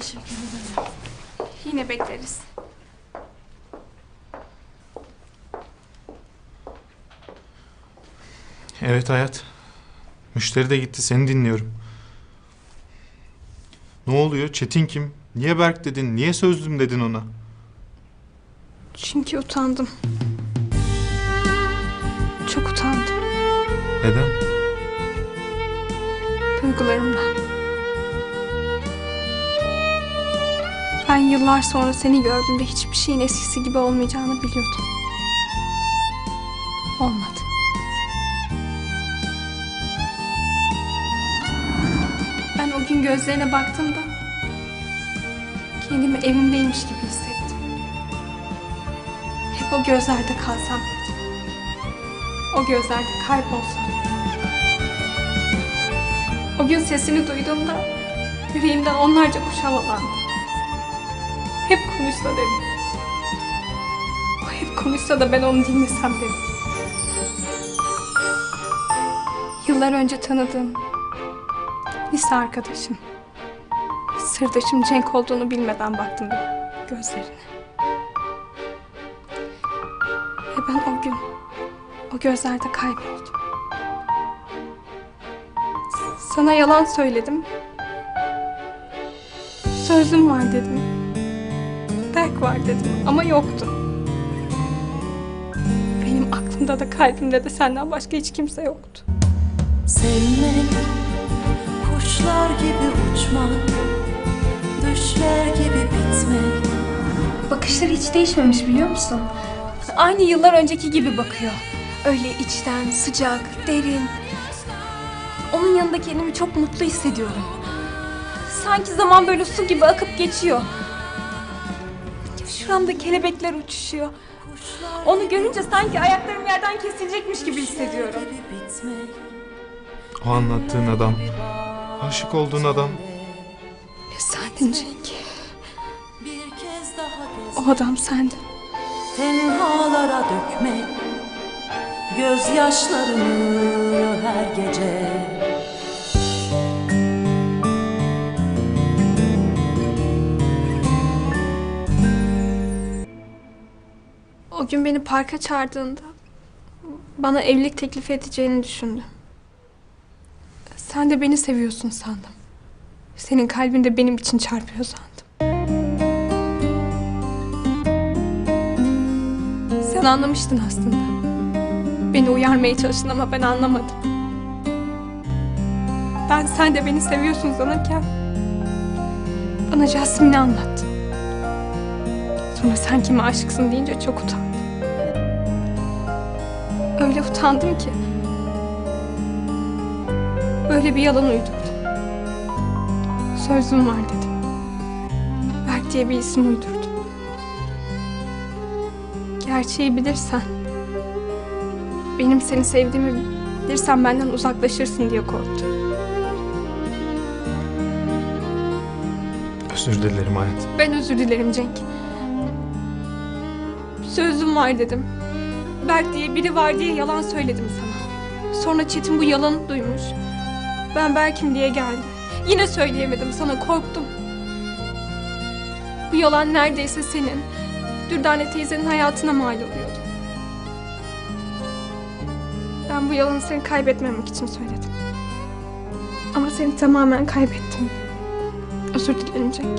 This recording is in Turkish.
Teşekkür ederim. Yine bekleriz. Evet hayat. Müşteri de gitti seni dinliyorum. Ne oluyor? Çetin kim? Niye Berk dedin? Niye sözlüm dedin ona? Çünkü utandım. Çok utandım Neden? duygularımdan. Ben yıllar sonra seni gördüğümde hiçbir şeyin eskisi gibi olmayacağını biliyordum. Olmadı. Ben o gün gözlerine baktığımda kendimi evimdeymiş gibi hissettim. Hep o gözlerde kalsam. O gözlerde kaybolsam. O gün sesini duyduğumda yüreğimden onlarca kuş havalandı. Hep konuşsa dedim. O hep konuşsa da ben onu dinlesem dedim. Yıllar önce tanıdığım lise arkadaşım. Sırdaşım Cenk olduğunu bilmeden baktım gözlerine. Ve ben o gün o gözlerde kayboldum. Sana yalan söyledim. Sözüm var dedim. Berk var dedim ama yoktu. Benim aklımda da kalbimde de senden başka hiç kimse yoktu. Sevmek, kuşlar gibi uçmak, düşler gibi bitmek. Bakışları hiç değişmemiş biliyor musun? Aynı yıllar önceki gibi bakıyor. Öyle içten, sıcak, derin. Onun yanında kendimi çok mutlu hissediyorum. Sanki zaman böyle su gibi akıp geçiyor. Şuramda kelebekler uçuşuyor. Onu görünce sanki ayaklarım yerden kesilecekmiş gibi hissediyorum. O anlattığın adam. Aşık olduğun adam. Ya sendin Cenk. Bir kez daha O adam sendin. tenhalara dökmek. Gözyaşlarını her gece. O gün beni parka çağırdığında bana evlilik teklifi edeceğini düşündüm. Sen de beni seviyorsun sandım. Senin kalbin de benim için çarpıyor sandım. Sen anlamıştın aslında. Beni uyarmaya çalıştın ama ben anlamadım. Ben sen de beni seviyorsun sanırken bana Jasmine'i anlattın. Sonra sen kime aşıksın deyince çok utandım. Öyle utandım ki. Böyle bir yalan uydurdum. Sözüm var dedim. Berk diye bir isim uydurdum. Gerçeği bilirsen, benim seni sevdiğimi bilirsen benden uzaklaşırsın diye korktum. Özür dilerim hayat. Ben özür dilerim Cenk. Sözüm var dedim. Berk diye biri var diye yalan söyledim sana. Sonra Çetin bu yalanı duymuş. Ben Berk'im diye geldi. Yine söyleyemedim sana korktum. Bu yalan neredeyse senin, Dürdane teyzenin hayatına mal oluyordu. Ben bu yalanı seni kaybetmemek için söyledim. Ama seni tamamen kaybettim. Özür dilerim Cenk.